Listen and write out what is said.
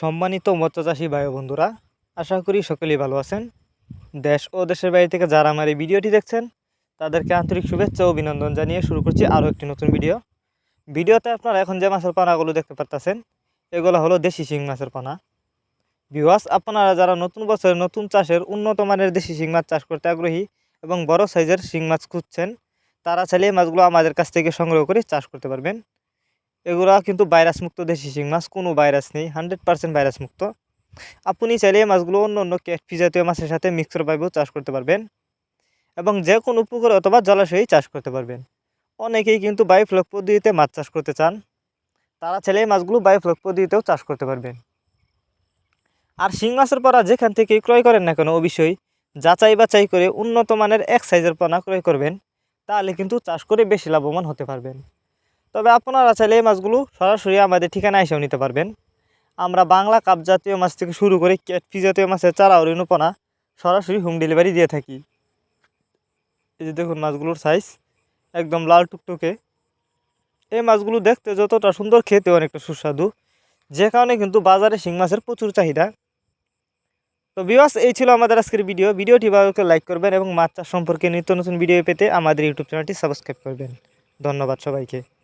সম্মানিত মৎস্যচাষী ভাই বন্ধুরা, আশা করি সকলেই ভালো আছেন। দেশ ও দেশের বাইরে থেকে যারা আমার এই ভিডিওটি দেখছেন, তাদেরকে আন্তরিক শুভেচ্ছা ও অভিনন্দন জানিয়ে শুরু করছি আরও একটি নতুন ভিডিও। ভিডিওতে আপনারা এখন যে মাছের পানাগুলো দেখতে পাচ্ছেন এগুলো হলো দেশি শিং মাছের পানা। বিওয়াস আপনারা যারা নতুন বছরে নতুন চাষের উন্নত মানের দেশি শিং মাছ চাষ করতে আগ্রহী এবং বড় সাইজের শিং মাছ খুঁজছেন, তারা এই মাছগুলো আমাদের কাছ থেকে সংগ্রহ করে চাষ করতে পারবেন। এগুলো কিন্তু ভাইরাস মুক্ত দেশি শিং মাছ, কোনো ভাইরাস নেই, হান্ড্রেড পার্সেন্ট ভাইরাস মুক্ত আপনি চাইলে মাছগুলো অন্য অন্য ক্যাটফি জাতীয় মাছের সাথে মিক্সর পাইপেও চাষ করতে পারবেন এবং যে কোনো পুকুর অথবা জলাশয়েই চাষ করতে পারবেন। অনেকেই কিন্তু বায়োফ্লক পদ্ধতিতে মাছ চাষ করতে চান, তারা চাইলে মাছগুলো বায়োফ্লক পদ্ধতিতেও চাষ করতে পারবেন। আর শিং মাছের পরা যেখান থেকে ক্রয় করেন না কেন, অবশ্যই যাচাই বাছাই করে উন্নত মানের এক সাইজের পোনা ক্রয় করবেন, তাহলে কিন্তু চাষ করে বেশি লাভবান হতে পারবেন। তবে আপনারা চাইলে এই মাছগুলো সরাসরি আমাদের ঠিকানা এসেও নিতে পারবেন। আমরা বাংলা কাপ জাতীয় মাছ থেকে শুরু করে ক্যাটফি জাতীয় মাছের চারা ও রেণুপনা সরাসরি হোম ডেলিভারি দিয়ে থাকি। এই যে দেখুন মাছগুলোর সাইজ একদম লাল টুকটুকে। এই মাছগুলো দেখতে যতটা সুন্দর খেতে অনেকটা সুস্বাদু। যে কারণে কিন্তু বাজারে শিং মাছের প্রচুর চাহিদা। তো বিওয়াস এই ছিল আমাদের আজকের ভিডিও। ভিডিওটি ভালোকে লাইক করবেন এবং মাছ চাষ সম্পর্কে নিত্য নতুন ভিডিও পেতে আমাদের ইউটিউব চ্যানেলটি সাবস্ক্রাইব করবেন। ধন্যবাদ সবাইকে।